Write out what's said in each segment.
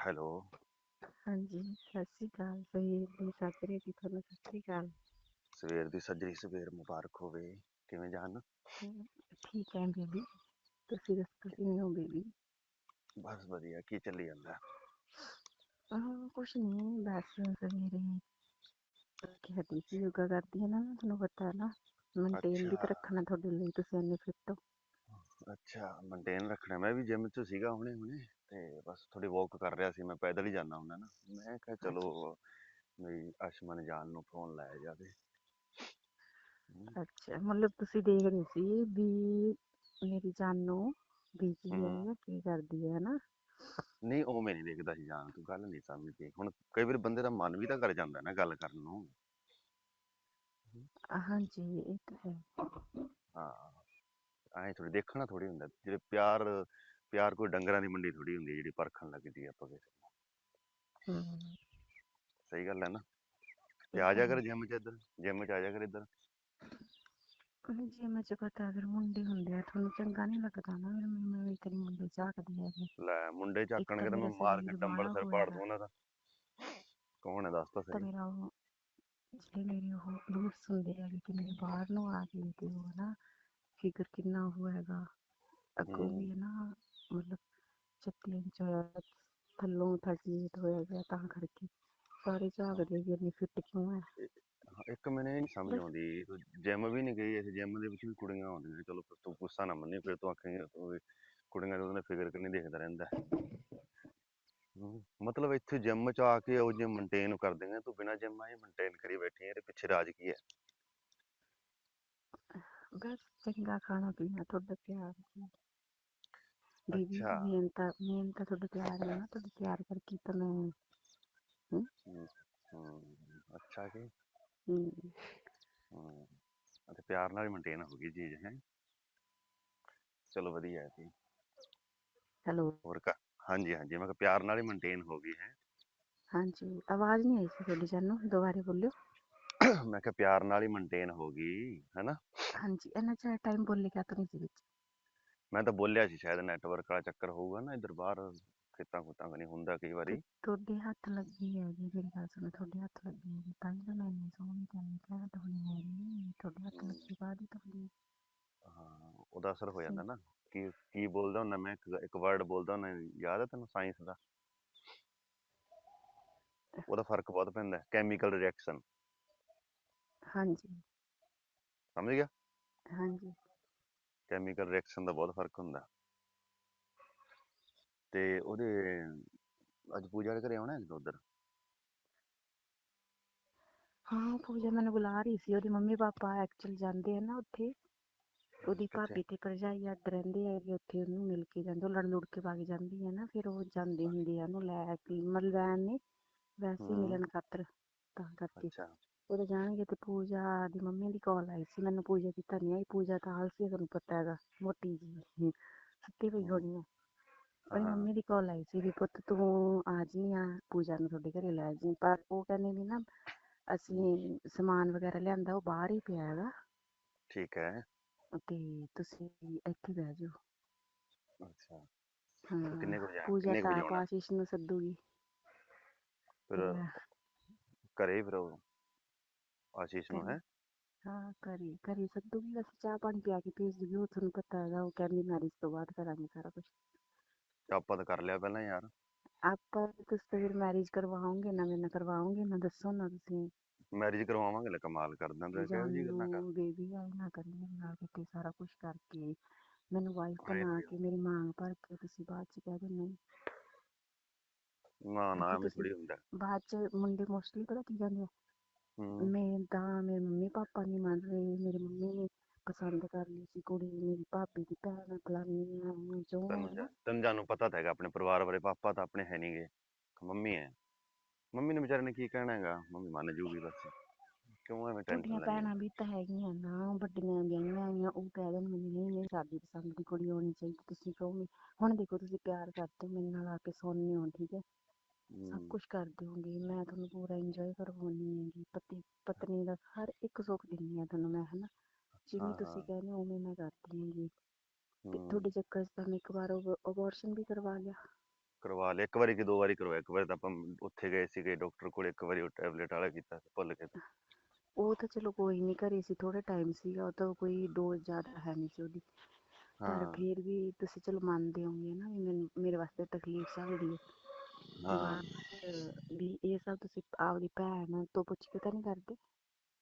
Hello ਹਾਂਜੀ ਸਤਿ ਸ਼੍ਰੀ ਅਕਾਲ। ਸਵੇਰ ਦੀ ਸਾਜਰੇ ਦੀ ਤੁਹਾਨੂੰ ਸਤਿ ਸ਼੍ਰੀ ਅਕਾਲ। ਸਵੇਰ ਦੀ ਸੱਜਰੀ ਸਵੇਰ ਮੁਬਾਰਕ ਹੋਵੇ। ਕਿਵੇਂ ਜਾਨ? ਠੀਕ ਹੈ ਬੇਬੀ। ਤੁਸੀਂ ਦੱਸੋ ਕਿਵੇਂ ਹੋ ਬੇਬੀ? ਬਸ ਵਧੀਆ ਕੀ ਚੱਲੀ ਜਾਂਦਾ? ਹਾਂ ਕੁਛ ਨਹੀਂ ਬਸ ਸਵੇਰੇ ਉੱਠ ਹਟੀ ਸੀ ਯੋਗਾ ਕਰਦੀ ਹੈ ਨਾ ਤੁਹਾਨੂੰ ਪਤਾ ਹੈ ਨਾ ਮੇਨਟੇਨ ਵੀ ਤਾਂ ਅੱਛਾ। ਰੱਖਣਾ ਤੁਹਾਡੇ ਲਈ ਤੁਸੀਂ ਇੰਨੇ ਫਿੱਟ ਹੋ। ਅੱਛਾ ਮੇਨਟੇਨ ਰੱਖਣਾ। ਮੈਂ ਵੀ ਜਿਮ 'ਚ ਸੀਗਾ ਹੁਣੇ ਹੁਣੇ ਤੇ ਬਸ ਥੋੜੀ ਵਾਕ ਕਰ ਰਿਹਾ ਸੀ ਮੈਂ ਪੈਦਲ ਹੀ ਜਾਂਦਾ ਹੁੰਦਾ ਨਾ। ਮੈਂ ਕਿਹਾ ਚਲੋ ਮੇਰੀ ਅਸ਼ਮਨ ਜਾਨ ਨੂੰ ਫੋਨ ਲਾਇਆ ਜਾਵੇ। ਹਮ, ਅੱਛਾ ਮਤਲਬ ਤੁਸੀਂ ਦੇਖ ਰਹੇ ਸੀ ਵੀ ਮੇਰੀ ਜਾਨੂ ਬੀਜੀ ਹੈ। ਹਮ, ਜਾਂ ਕੀ ਕਰਦੀ ਹੈ ਨਾ ਨਹੀਂ ਉਹ ਮੈਂ ਨਹੀਂ ਦੇਖਦਾ ਸੀ ਜਾਨ ਤੂੰ ਗੱਲ ਨਹੀਂ ਸਮਝਦੀ ਹੁਣ ਕਈ ਵਾਰ ਬੰਦੇ ਦਾ ਮਨ ਵੀ ਤਾਂ ਕਰ ਜਾਂਦਾ ਨਾ ਗੱਲ ਕਰਨ ਨੂੰ। ਹਾਂਜੀ ਇਹ ਤਾਂ ਹੈ। ਹਾਂ। ਐਂ ਥੋੜੀ ਦੇਖਣਾ ਥੋੜੀ ਹੁੰਦਾ ਜਿਹੜੇ ਪਿਆਰ ਪਿਆਰ ਕੋਈ ਡੰਗਰਾਂ ਦੀ ਮੰਡੀ ਥੋੜੀ ਹੁੰਦੀ ਜਿਹੜੀ ਪਰਖਣ ਲੱਗਦੀ ਆ ਆਪਾਂ ਕਿਸੇ ਨੂੰ। ਹਮ ਸਹੀ ਗੱਲ ਹੈ ਨਾ? ਤੇ ਆ ਜਾ ਹੈ। ਕਰ ਜਿਮ 'ਚ ਇੱਧਰ ਜਿਮ 'ਚ ਆ ਜਾ ਕਰ ਇੱਧਰ। ਜਿਮ ਚ ਪਤਾ ਫਿਰ ਮੁੰਡੇ ਹੁੰਦੇ ਆ ਤੁਹਾਨੂੰ ਚੰਗਾ ਨਹੀਂ ਲੱਗਦਾ ਨਾ ਫਿਰ ਮੈਨੂੰ ਵੀ ਕਰੀ ਮੁੰਡੇ ਝਾਕਦੇ ਆ ਲੈ ਮੁੰਡੇ ਤਾਂ ਚੱਕਣਗੇ ਤੇ ਮੇਰਾ ਮੈਂ ਮਾਰ ਕੇ ਸਰੀਰ ਡੰਬਲ ਬਾਹਲਾ ਸਿਰ ਪਾੜ ਹੋਇਆ ਦੂੰ ਉਹਨਾਂ ਦਾ। ਕੌਣ ਹੈ? ਦੱਸ ਤਾਂ ਤਾਂ ਸਹੀ। ਮੇਰਾ ਉਹ ਜਿਹੜੇ ਮੇਰੇ ਉਹ ਰੂਟਸ ਹੁੰਦੇ ਆ ਕਿ ਮੇਰੇ ਬਾਹਰ ਨੂੰ ਆ ਗਏ ਤੇ ਉਹ ਨਾ ਫਿਗਰ ਕਿੰਨਾ ਉਹ ਹੈਗਾ ਅੱਗੋਂ ਹੂੰ ਵੀ ਹੈ ਨਾ ਮਤਲਬ ਛੱਤੀ ਇੰਚ ਹੋਇਆ ਥੱਲੋਂ ਥਰਟੀ ਏਟ ਹੋਇਆ ਗਿਆ ਤਾਂ ਕਰਕੇ ਸਾਰੇ ਝਾਕਦੇ ਵੀ ਇੰਨੀ ਫਿੱਟ ਕਿਉਂ ਹੈ ਹਾਂ, ਇੱਕ ਮੈਨੂੰ ਇਹ ਨੀ ਸਮਝ ਬਸ ਆਉਂਦੀ ਜਿਮ ਵੀ ਨਹੀਂ ਗਈ ਇਸ ਜਿਮ ਦੇ ਵਿੱਚ ਵੀ ਕੁੜੀਆਂ ਆਉਂਦੀਆਂ ਚਲੋ ਫਿਰ ਤੂੰ ਗੁੱਸਾ ਨਾ ਮੰਨੀ ਫਿਰ ਤੂੰ ਆਖੇਂਗੀ ਉਹ ਕੁੜੀਆਂ ਦਾ ਉਹਨੇ ਫਿਗਰ ਕਿੰਨੀ ਦੇਖਦਾ ਰਹਿੰਦਾ ਹੂੰ, ਮਤਲਬ ਇੱਥੇ ਜਿਮ ਚ ਆ ਕੇ ਉਹ ਜੇ ਮੇਨਟੇਨ ਕਰਦੇ ਨੇ ਤੂੰ ਬਿਨਾਂ ਜਿਮ ਆਏ ਮੇਨਟੇਨ ਕਰੀ ਬੈਠੀ ਹੈ ਇਹਦੇ ਪਿੱਛੇ ਰਾਜ ਕੀ ਹੈ ਬਸ ਚੰਗਾ ਖਾਣਾ ਪੀਣਾ ਤੁਹਾਡਾ ਪਿਆਰ ਦੀਦੀ ਅੱਛਾ ਮੇਨ ਤਾਂ ਮੇਨ ਤਾਂ ਤੁਹਾਡਾ ਪਿਆਰ ਹੈ ਨਾ ਤੁਹਾਡਾ ਪਿਆਰ ਕਰਕੇ ਤਾਂ ਮੈਂ ਹੂੰ ਹੂੰ, ਅੱਛਾ ਜੀ ਹੂੰ ਹੂੰ ਅਤੇ ਪਿਆਰ ਨਾਲ ਹੀ ਮੇਨਟੇਨ ਹੋ ਗਈ ਚੀਜ਼ ਹੈ ਚਲੋ ਵਧੀਆ ਹੈ ਜੀ ਹੈਲੋ ਹੋਰ ਘ ਹਾਂਜੀ ਹਾਂਜੀ ਮੈਂ ਕਿਹਾ ਪਿਆਰ ਨਾਲ ਹੀ ਮੇਨਟੇਨ ਹੋ ਗਈ ਹੈ ਹਾਂਜੀ ਆਵਾਜ਼ ਨਹੀਂ ਆਈ ਸੀ ਤੁਹਾਡੀ ਜਾਨੂੰ ਦੁਬਾਰੇ ਬੋਲਿਓ ਮੈਂ ਕਿਹਾ ਪਿਆਰ ਨਾਲ ਹੀ ਮੇਨਟੇਨ ਹੋ ਗਈ ਹੈਨਾ? ਹਾਂਜੀ ਇੰਨਾ ਚਿਰ ਟਾਈਮ ਬੋਲੇ ਕਿਆ ਤਾਂ ਨਹੀਂ ਸੀ ਵਿੱਚ। ਮੈਂ ਤਾਂ ਬੋਲਿਆ ਸੀ ਸ਼ਾਇਦ ਨੈਟਵਰਕ ਵਾਲਾ ਚੱਕਰ ਹੋਊਗਾ ਨਾ ਇੱਧਰ ਬਾਹਰ ਖੇਤਾਂ ਖੁੱਤਾਂ ਕਨੀ ਹੁੰਦਾ ਕਈ ਤੁ- ਵਾਰੀ ਤੁਹਾਡੇ ਹੱਥ ਲੱਗੀ ਹੈ ਜੀ ਮੇਰੀ ਗੱਲ ਸੁਣੋ ਤੁਹਾਡੇ ਹੱਥ ਲੱਗੀ ਹੈ ਜੀ ਤਾਂ ਹੀ ਤਾਂ ਮੈਂ ਇੰਨੀ ਸੋਹਣੀ ਤੇ ਇੰਨੀ ਘੈਂਟ ਹੋਈ ਹੈਗੀ। ਤੁਹਾਡੇ ਹੱਥ ਲੱਗੀ ਬਾਅਦ ਹੀ ਤਾਂ ਹੁੰਦੀ ਹੈ। ਹਾਂ ਉਹਦਾ ਅਸਰ ਹੋ ਜਾਂਦਾ ਨਾ ਕੀ ਕੀ ਬੋਲਦਾ ਹੁੰਦਾ ਮੈਂ ਇੱਕ ਇੱਕ ਵਰਡ ਬੋਲਦਾ ਹੁੰਦਾ ਯਾਦ ਹੈ ਤੈਨੂੰ ਸਾਇੰਸ ਦਾ? ਉਹਦਾ ਫ਼ਰਕ ਬਹੁਤ ਪੈਂਦਾ ਕੈਮੀਕਲ ਰਿਐਕਸ਼ਨ ਹਾਂਜੀ। ਸਮਝ ਗਿਆ? ਹਾਂਜੀ। ਕੈਮੀਕਲ ਰਿਐਕਸ਼ਨ ਦਾ ਬਹੁਤ ਫ਼ਰਕ ਹੁੰਦਾ। ਤੇ ਉਹਦੇ ਅੱਜ ਪੂਜਾ ਦੇ ਘਰੇ ਆਉਣਾ ਹੈ ਉਧਰ? ਹਾਂ ਪੂਜਾ ਮੈਨੂੰ ਬੁਲਾ ਰਹੀ ਸੀ। ਉਹਦੇ ਮੰਮੀ ਪਾਪਾ ਐਕਚੁਅਲ ਜਾਂਦੇ ਆ ਨਾ ਉੱਥੇ। ਉਹਦੀ ਭਾਬੀ ਤੇ ਭਰਜਾਈ ਅੱਡ ਰਹਿੰਦੇ ਹੈਗੇ ਉੱਥੇ ਉਹਨੂੰ ਮਿਲ ਕੇ ਜਾਂਦੇ ਉਹ ਲੜ ਲੁੜ ਕੇ ਵਗ ਜਾਂਦੀ ਹੈ ਨਾ ਫਿਰ ਉਹ ਜਾਂਦੀ ਹੁੰਦੀ ਆ ਉਹਨੂੰ ਲੈ ਕੇ। ਮਤਲਬ ਲੈਣ ਨੇ ਵੈਸੇ ਹੀ। ਮਿਲਣ ਖਾਤਰ ਤਾਂ ਕਰਕੇ। ਅੱਛਾ। ਤੇ ਪੂਜਾ ਦੀ ਮੰਮੀ ਦੀ ਕਾਲ ਆਈ ਸੀ ਮੈਨੂੰ ਪੂਜਾ ਦੀ ਤਾਂ ਨਹੀਂ ਆਈ ਪੂਜਾ ਤਾਂ ਆਲਸੀ ਹੈ, ਤੁਹਾਨੂੰ ਪਤਾ ਹੈਗਾ ਮੋਟੀ ਜੀ ਸੁੱਤੀ ਪਈ ਹੂੰ ਹੋਣੀ ਆ। ਉਹਦੀ ਹਾਂ। ਮੰਮੀ ਦੀ ਕਾਲ ਆਈ ਸੀ ਵੀ ਪੁੱਤ ਤੂੰ ਆ ਜੀ ਆ ਪੂਜਾ ਨੂੰ ਤੁਹਾਡੇ ਘਰੇ ਲੈ ਜੀ ਪਰ ਉਹ ਕਹਿੰਦੇ ਵੀ ਨਾ ਅਸੀਂ ਸਮਾਨ ਵਗੈਰਾ ਲਿਆਂਦਾ ਉਹ ਬਾਹਰ ਹੀ ਪਿਆ ਹੈਗਾ। ਠੀਕ ਹੈ। ਤੇ ਤੁਸੀਂ ਇੱਥੇ ਬਹਿ ਜਾਓ। ਅੱਛਾ। ਹਾਂ ਕਿੰਨੇ ਕੁ ਵਜੇ ਪੂਜਾ ਕਿੰਨੇ ਕੁ ਤਾਂ ਵਜੇ ਆਪ ਆਉਣਾ ਆਸ਼ੀਸ਼ ਨੂੰ ਸੱਦੂਗੀ। ਫਿਰ ਤੇ ਘਰੇ ਫਿਰ ਉਹ ਆਸ਼ੀਸ਼ ਨੂੰ ਘਰੇ ਹੈ ਹਾਂ ਘਰੇ ਘਰੇ ਸੱਦੂਗੀ ਵੈਸੇ ਚਾਹ ਪਾਣੀ ਪਿਆ ਕੇ ਭੇਜ ਦੂਗੀ ਉਹ ਤੁਹਾਨੂੰ ਪਤਾ ਹੈਗਾ ਉਹ ਕਹਿੰਦੀ ਮੈਰਿਜ ਤੋਂ ਬਾਅਦ ਕਰਾਂਗੇ ਸਾਰਾ ਕੁਝ ਆਪਾਂ ਤਾਂ ਕਰ ਲਿਆ ਪਹਿਲਾਂ ਯਾਰ ਆਪਾਂ ਤੁਸੀਂ ਤਾਂ ਫਿਰ ਮੈਰਿਜ ਕਰਵਾਓਗੇ ਨਾ ਮੇਰੇ ਨਾਲ ਕਰਵਾਓਗੇ ਨਾ ਦੱਸੋ ਨਾ ਤੁਸੀਂ ਮੈਰਿਜ ਕਰਵਾਵਾਂਗੇ ਲੈ ਕਮਾਲ ਕਰਦਾ ਤੂੰ ਕਿਹੋ ਜਿਹੀ ਗੱਲਾਂ ਕਰ ਬੇਬੀ ਆਏ ਨਾ ਕਰੀ ਮੇਰੇ ਨਾਲ ਕਿਤੇ ਸਾਰਾ ਕੁਝ ਕਰਕੇ ਮੈਨੂੰ ਵਾਈਫ ਬਣਾ ਕੇ ਮੇਰੀ ਮਾਂ ਭਰ ਕੇ ਤੁਸੀਂ ਬਾਅਦ ਚ ਕਹਿ ਦਿੰਦੇ ਨਾ ਨਾ ਐਵੇਂ ਥੋੜੀ ਹੁੰਦਾ ਬਾਅਦ ਚ ਮੁੰਡੇ ਮੋਸਟਲੀ ਪਤਾ ਕੀ ਕਹਿੰਦੇ ਆ ਹੂੰ। ਮੈਂ ਤਾਂ ਮੇਰੇ ਮੰਮੀ ਪਾਪਾ ਨੀ ਮੰਨ ਰਹੇ ਮੇਰੀ ਮੰਮੀ ਨੇ ਪਸੰਦ ਕਰ ਲਈ ਸੀ ਕੁੜੀ ਮੇਰੀ ਭਾਬੀ ਦੀ ਭੈਣ ਫਲਾਨੀ ਆ ਜੋ ਤੈਨੂੰ ਹੈ ਜਾ ਨਾ ਤੈਨੂੰ ਜਾਨੂੰ ਪਤਾ ਤਾਂ ਹੈਗਾ ਆਪਣੇ ਪਰਿਵਾਰ ਬਾਰੇ ਪਾਪਾ ਤਾਂ ਆਪਣੇ ਹੈ ਨਹੀਂਗੇ ਮੰਮੀ ਹੈ। ਮੰਮੀ ਨੇ ਵਿਚਾਰੇ ਨੇ ਕੀ ਕਹਿਣਾ ਹੈਗਾ? ਮੰਮੀ ਮੰਨ ਜੂਗੀ ਬਸ। ਕਿਉਂ ਐਵੇਂ ਤੁਹਾਡੀਆਂ ਟੈਨਸ਼ਨ ਲੈਣੀ ਭੈਣਾਂ ਵੀ ਤਾਂ ਹੈਗੀਆਂ ਨਾ ਵੱਡੀਆਂ ਵਿਆਹੀਆਂ ਆਈਆਂ ਉਹ ਕਹਿ ਦੇਣ ਮੈਨੂੰ ਨਹੀਂ ਨਹੀਂ ਸਾਡੀ ਪਸੰਦ ਦੀ ਕੁੜੀ ਹੋਣੀ ਚਾਹੀਦੀ ਤੁਸੀਂ ਕਹੋਗੇ ਹੁਣ ਦੇਖੋ ਤੁਸੀਂ ਪਿਆਰ ਕਰਦੇ ਹੋ ਮੇਰੇ ਨਾਲ ਆ ਕੇ ਸੋਨੇ ਹੋ ਠੀਕ ਹੈ? ਸਭ ਹੂੰ। ਕੁਝ ਕਰ ਦਿਓਗੇ ਮੈਂ ਤੁਹਾਨੂੰ ਪੂਰਾ ਇੰਜੋਏ ਕਰਵਾਉਣੀ ਹੈਗੀ ਪਤੀ ਪਤਨੀ ਦਾ ਹਰ ਇੱਕ ਸੁੱਖ ਦਿੰਦੀ ਆ ਤੁਹਾਨੂੰ ਮੈਂ ਹਨਾ? ਜਿਵੇਂ ਹਾਂ ਤੁਸੀਂ ਹਾਂ। ਕਹਿੰਦੇ ਹੋ ਉਵੇਂ ਮੈਂ ਕਰਦੀ ਹੈਗੀ। ਤੇ ਹੂੰ। ਤੁਹਾਡੇ ਚੱਕਰ ਚ ਤਾਂ ਮੈਂ ਇੱਕ ਵਾਰ ਅਬੋਰਸ਼ਨ ਵੀ ਕਰਵਾ ਲਿਆ? ਕਰਵਾ ਲਿਆ ਇੱਕ ਵਾਰੀ ਕਿ ਦੋ ਵਾਰੀ ਕਰਵਾਇਆ ਇੱਕ ਵਾਰੀ ਤਾਂ ਆਪਾਂ ਉੱਥੇ ਗਏ ਸੀਗੇ ਡਾਕਟਰ ਕੋਲ ਇੱਕ ਵਾਰੀ ਉਹ ਟੈਬਲੇਟ ਵਾਲਾ ਕੀਤਾ ਸੀ, ਭੁੱਲ ਗਏ ਸੀ। ਉਹ ਤਾਂ ਚਲੋ ਕੋਈ ਨਹੀਂ ਘਰੇ ਸੀ ਥੋੜਾ ਟਾਈਮ ਸੀਗਾ ਉਹ ਤਾਂ ਕੋਈ ਡੋਜ਼ ਜ਼ਿਆਦਾ ਹੈ ਨਹੀਂ ਸੀ ਉਹਦੀ। ਪਰ ਹਾਂ। ਫਿਰ ਵੀ ਤੁਸੀਂ ਚਲੋ ਮੰਨਦੇ ਹੋਗੇ ਨਾ ਵੀ ਮੈਨੂੰ ਮੇਰੇ ਵਾਸਤੇ ਤਕਲੀਫ ਝੱਲਦੀ ਹੈ। ਹਾਂ ਵੀ ਇਹ ਸਭ ਤੁਸੀਂ ਆਪਦੀ ਭੈਣ ਤੋਂ ਪੁੱਛ ਕੇ ਤਾਂ ਨਹੀਂ ਕਰਦੇ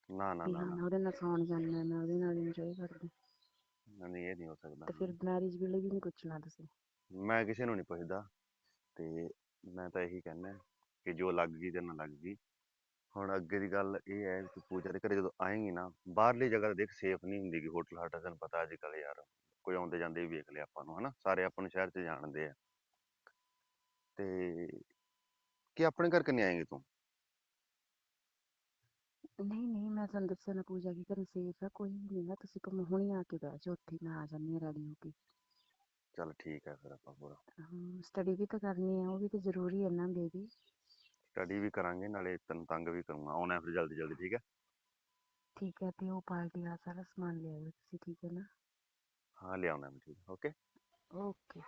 ਨਾ ਨਾ ਵੀ ਨਾ ਹਾਂ ਨਾ ਉਹਦੇ ਨਾਲ ਸੌਣ ਜਾਂਦਾ ਮੈਂ ਉਹਦੇ ਨਾਲ ਇੰਜੋਏ ਕਰਦੀ ਨਹੀਂ ਇਹ ਨਹੀਂ ਹੋ ਸਕਦਾ ਤੇ ਫਿਰ ਮੈਰਿਜ ਵੇਲੇ ਵੀ ਨਹੀਂ ਪੁੱਛਣਾ ਤੁਸੀਂ ਮੈਂ ਕਿਸੇ ਨੂੰ ਨਹੀਂ ਪੁੱਛਦਾ ਤੇ ਮੈਂ ਤਾਂ ਇਹੀ ਕਹਿੰਦਾ ਕਿ ਜੋ ਲੱਗ ਗਈ ਤੇ ਨਾ ਲੱਗ ਗਈ ਹੁਣ ਅੱਗੇ ਦੀ ਗੱਲ ਇਹ ਹੈ ਕਿ ਪੂਜਾ ਦੇ ਘਰੇ ਜਦੋਂ ਆਏਂਗੀ ਨਾ ਬਾਹਰਲੀ ਜਗ੍ਹਾ ਦੇਖ ਸੇਫ ਨਹੀਂ ਹੁੰਦੀ ਕਿ ਹੋਟਲ ਹਾਟਲ ਤੈਨੂੰ ਪਤਾ ਅੱਜ ਕੱਲ੍ਹ ਯਾਰ ਕੋਈ ਆਉਂਦੇ ਜਾਂਦੇ ਵੀ ਵੇਖ ਲਿਆ ਆਪਾਂ ਨੂੰ ਹਨਾ ਸਾਰੇ ਆਪਾਂ ਨੂੰ ਸ਼ਹਿਰ 'ਚ ਜਾਣਦੇ ਆ ਤੇ ਕਿ ਆਪਣੇ ਘਰ ਕਿੰਨੇ ਆਏਂਗੀ ਤੂੰ ਨਹੀਂ ਨਹੀਂ ਮੈਂ ਤੁਹਾਨੂੰ ਦੱਸਿਆ ਨਾ ਪੂਜਾ ਕੀ ਘਰੇ ਸੇਫ ਆ ਕੋਈ ਨਹੀਂ ਨਾ ਤੁਸੀਂ ਭਾਵੇਂ ਹੁਣੀ ਆ ਕੇ ਬਹਿ ਜਾਓ ਉੱਥੇ ਹੀ, ਮੈਂ ਆ ਜਾਂਦੀ ਹਾਂ ਰੈਡੀ ਹੋ ਕੇ ਚੱਲ ਠੀਕ ਹੈ ਫਿਰ ਆਪਾਂ ਪੂਰਾ ਸਟੱਡੀ ਵੀ ਤਾਂ ਕਰਨੀ ਹੈ ਉਹ ਵੀ ਤਾਂ ਜ਼ਰੂਰੀ ਹੈ ਨਾ ਬੇਬੀ ਸਟੱਡੀ ਵੀ ਕਰਾਂਗੇ ਨਾਲੇ ਤੈਨੂੰ ਤੰਗ ਵੀ ਕਰੂੰਗਾ ਆਉਣਾ ਫਿਰ ਜਲਦੀ ਜਲਦੀ ਠੀਕ ਹੈ ਠੀਕ ਹੈ ਤੇ ਉਹ ਪਾਰਟੀ ਦਾ ਸਾਰਾ ਸਮਾਨ ਲੈ ਆਇਓ ਤੁਸੀਂ ਠੀਕ ਹੈ ਨਾ ਹਾਂ ਲਿਆਉਣਾ ਮੈਂ ਠੀਕ ਓਕੇ ਓਕੇ